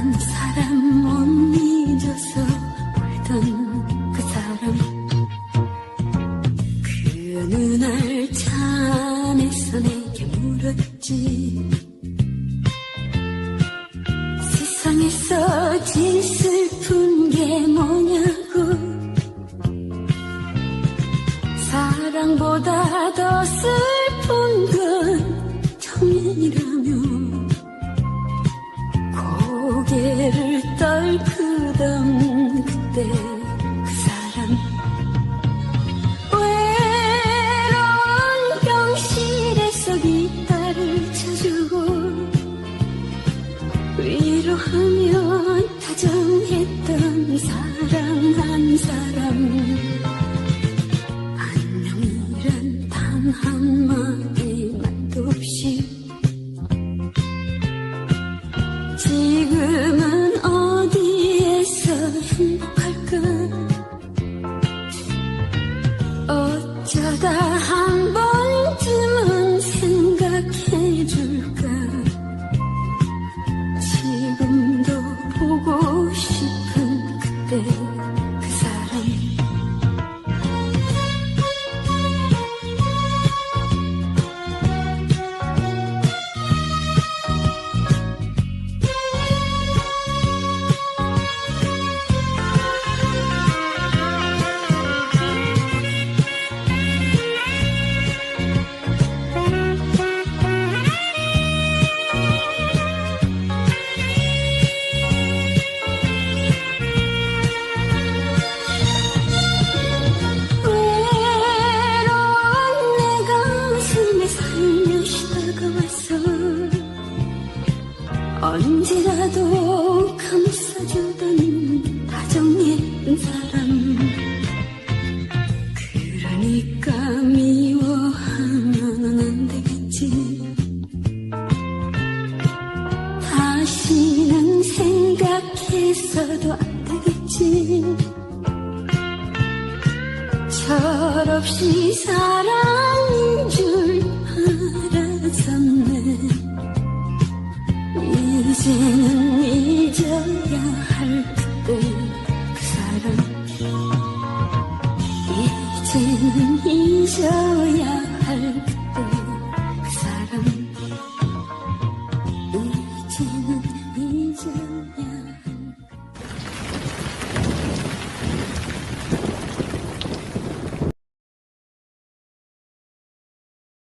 사람 못 잊어서 울던 그 사람. 그 눈알 찬에서 내게 물었지. 세상에서 제일 슬픈 게 뭐냐고. 사랑보다 더 슬픈 건 정년이라며. 하며 다정했던 사랑 한 사람. 안녕이란 단 한마디 말도 없이. 지금은 어디에서 행복할까 언제라도 감싸주던 다정했던 사람. 그러니까 미워하면 안 되겠지. 다시는 생각해서도 안 되겠지. 철없이 사랑 一枝一首呀，儿